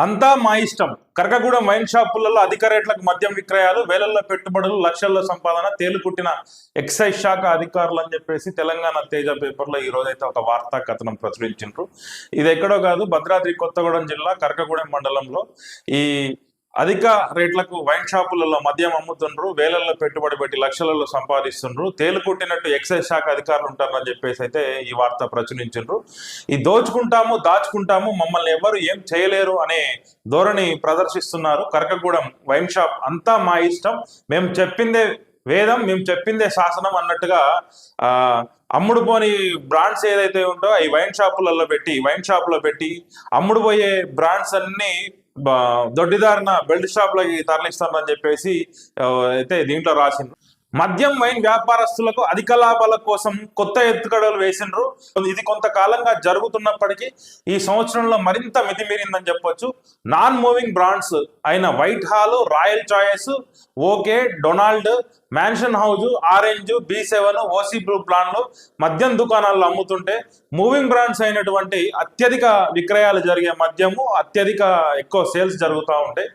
అంతా మా ఇష్టం. కరకగూడెం వైన్ షాపులలో అధిక రేట్లకు మద్యం విక్రయాలు వేలల్లో పెట్టుబడులు లక్షల్లో సంపాదన తేలుకుట్టిన ఎక్సైజ్ శాఖ అధికారులు అని చెప్పేసి తెలంగాణ తేజ పేపర్లో ఈ రోజైతే ఒక వార్తా కథనం ప్రచురించారు ఇది ఎక్కడో కాదు భద్రాద్రి కొత్తగూడెం జిల్లా కరకగూడెం మండలంలో ఈ అధిక రేట్లకు వైన్ షాపులలో మద్యం అమ్ముతుండ్రు వేలల్లో పెట్టుబడి పెట్టి లక్షలలో సంపాదిస్తుండ్రు. తేలుకుట్టినట్టు ఎక్సైజ్ శాఖ అధికారులు ఉంటారని చెప్పేసి అయితే ఈ వార్త ప్రచురించిండ్రు. ఈ దోచుకుంటాము దాచుకుంటాము మమ్మల్ని ఎవరు ఏం చేయలేరు అనే ధోరణి ప్రదర్శిస్తున్నారు. కరకగూడెం వైన్ షాప్ అంతా మా ఇష్టం. మేము చెప్పిందే వేదం మేము చెప్పిందే శాసనం అన్నట్టుగా ఆ అమ్ముడు పోని బ్రాండ్స్ ఏదైతే ఉంటో ఈ వైన్ షాపులలో పెట్టి వైన్ షాపులో పెట్టి అమ్ముడు పోయే బ్రాండ్స్ అన్ని దొడ్డిదారిన బెల్ట్ షాప్లకి తరలిస్తామని చెప్పేసి అయితే దీంట్లో రాసిండ్రు. మద్యం వైన్ వ్యాపారస్తులకు అధిక లాభాల కోసం కొత్త ఎత్తుగడలు వేసిండ్రు. ఇది కొంతకాలంగా జరుగుతున్నప్పటికీ ఈ సంవత్సరంలో మరింత మితిమీరిందని చెప్పొచ్చు. నాన్ మూవింగ్ బ్రాండ్స్ అయిన White Hall Royal Choice okay Donald Mansion House Orange B seven OC blue ప్లాన్లు మద్యం దుకాణాల్లో అమ్ముతుంటే మూవింగ్ బ్రాండ్స్ అయినటువంటి అత్యధిక విక్రయాలు జరిగే మద్యము అత్యధిక ఎక్కువ సేల్స్ జరుగుతూ ఉంటాయి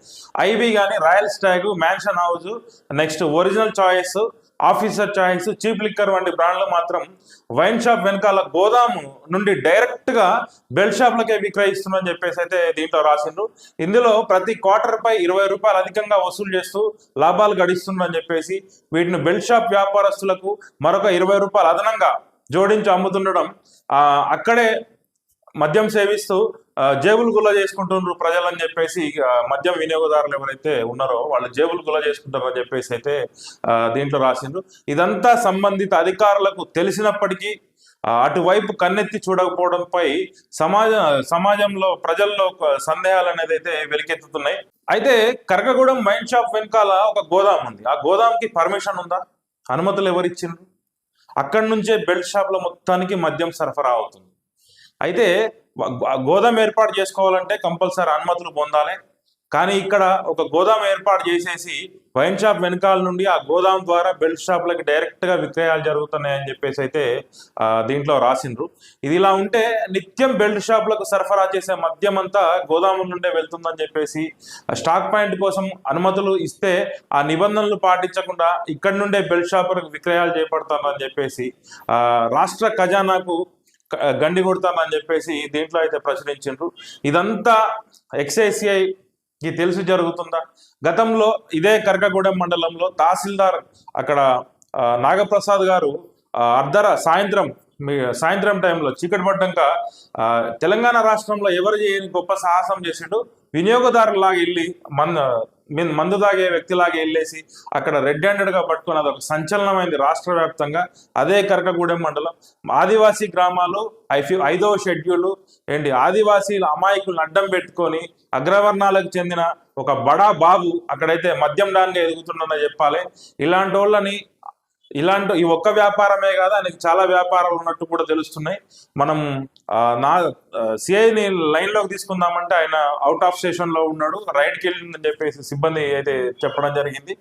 ఐబీ కానీ Royal Stag Mansion House next original choice officer choice cheap liquor వంటి బ్రాండ్లు మాత్రం వైన్ షాప్ వెనకాల గోదాము నుండి డైరెక్ట్గా బెల్ట్ షాప్లకే విక్రయిస్తుందని చెప్పేసి అయితే దీంట్లో రాసిండ్రు. ఇందులో ప్రతి క్వార్టర్ పై ఇరవై రూపాయలు అధికంగా వసూలు చేస్తూ లాభాలు గడిస్తుందని చెప్పేసి వీటిని బెల్ట్ షాప్ వ్యాపారస్తులకు మరొక ఇరవై రూపాయలు అదనంగా జోడించి అమ్ముతుండడం అక్కడే మద్యం సేవిస్తూ జేబులు గుల్ల చేసుకుంటున్నారు అని చెప్పేసి మద్యం వినియోగదారులు ఎవరైతే ఉన్నారో వాళ్ళు జేబులు గుల్ల చేసుకుంటారు అని చెప్పేసి అయితే దీంట్లో రాసిండ్రు. ఇదంతా సంబంధిత అధికారులకు తెలిసినప్పటికీ అటువైపు కన్నెత్తి చూడకపోవడంపై సమాజ సమాజంలో ప్రజల్లో ఒక సందేహాలు అనేది అయితే వెలికెత్తుతున్నాయి. అయితే కరకగూడెం వైన్ షాప్ వెనకాల ఒక గోదాం ఉంది. ఆ గోదాంకి పర్మిషన్ ఉందా? అనుమతులు ఎవరిచ్చిండ్రు? అక్కడి నుంచే బెల్ట్ షాప్ల మొత్తానికి మద్యం సరఫరా అవుతుంది. అయితే గోదాం ఏర్పాటు చేసుకోవాలంటే కంపల్సరీ అనుమతులు పొందాలి. కానీ ఇక్కడ ఒక గోదాం ఏర్పాటు చేసేసి వైన్ షాప్ వెనకాల నుండి ఆ గోదాం ద్వారా బెల్ట్ షాప్లకి డైరెక్ట్గా విక్రయాలు జరుగుతున్నాయని చెప్పేసి అయితే దీంట్లో రాసిండ్రు. ఇది ఇలా ఉంటే నిత్యం బెల్ట్ షాప్లకు సరఫరా చేసే మద్యం అంతా గోదాముల నుండే వెళ్తుందని చెప్పేసి స్టాక్ పాయింట్ కోసం అనుమతులు ఇస్తే ఆ నిబంధనలు పాటించకుండా ఇక్కడ నుండే బెల్ట్ షాపులకు విక్రయాలు చేపడతారని చెప్పేసి రాష్ట్ర ఖజానాకు గండి కొడతానని చెప్పేసి దీంట్లో అయితే ప్రచురించారు ఇదంతా ఎక్స్ఐసిఐ కి తెలిసి జరుగుతుందా? గతంలో ఇదే కరకగూడెం మండలంలో తహసీల్దార్ అక్కడ నాగప్రసాద్ గారు ఆ, అర్ధర సాయంత్రం సాయంత్రం టైంలో చీకటి పడ్డాక తెలంగాణ రాష్ట్రంలో ఎవరు చేయని గొప్ప సాహసం చేసిండు? వినియోగదారులాగా వెళ్ళి మన మందు తాగే వ్యక్తిలాగా వెళ్ళేసి అక్కడ రెడ్ హ్యాండెడ్గా పట్టుకుని అదొక సంచలనమైంది రాష్ట్ర వ్యాప్తంగా. అదే కరకగూడెం మండలం. ఆదివాసీ గ్రామాలు ఐఫి ఐదవ షెడ్యూల్. ఏంటి? ఆదివాసీల అమాయకులను అడ్డం పెట్టుకొని అగ్రవర్ణాలకు చెందిన ఒక బడా బాబు అక్కడైతే మద్యం డాన్గా ఎదుగుతుండని చెప్పాలి. ఇలాంటి వాళ్ళని ఇలాంటి ఈ ఒక్క వ్యాపారమే కాదు ఆయనకి చాలా వ్యాపారాలు ఉన్నట్టు కూడా తెలుస్తున్నాయి. మనం నా సిఐని లైన్లోకి తీసుకుందామంటే ఆయన అవుట్ ఆఫ్ స్టేషన్లో ఉన్నాడు. రైడ్కి వెళ్ళిందని చెప్పేసి సిబ్బంది అయితే చెప్పడం జరిగింది.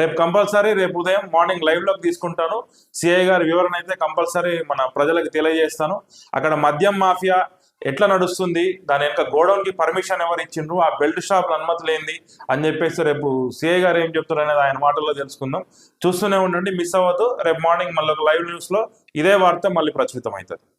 రేపు కంపల్సరీ రేపు ఉదయం మార్నింగ్ లైవ్లోకి తీసుకుంటాను సిఐ గారి వివరణ అయితే కంపల్సరీ మన ప్రజలకు తెలియజేస్తాను. అక్కడ మద్యం మాఫియా ఎట్లా నడుస్తుంది? దాని వెనక గోడౌన్కి పర్మిషన్ ఎవరు ఇచ్చిండ్రు? ఆ బెల్ట్ షాప్ అనుమతి ఏంది? అని చెప్పేసి రేపు సిఐ గారు ఏం చెప్తారు అనేది ఆయన మాటల్లో తెలుసుకుందాం. చూస్తూనే ఉండండి మిస్ అవ్వద్దు. రేపు మార్నింగ్ మళ్ళీ ఒక లైవ్ న్యూస్లో ఇదే వార్త మళ్ళీ ప్రచురితం అవుతుంది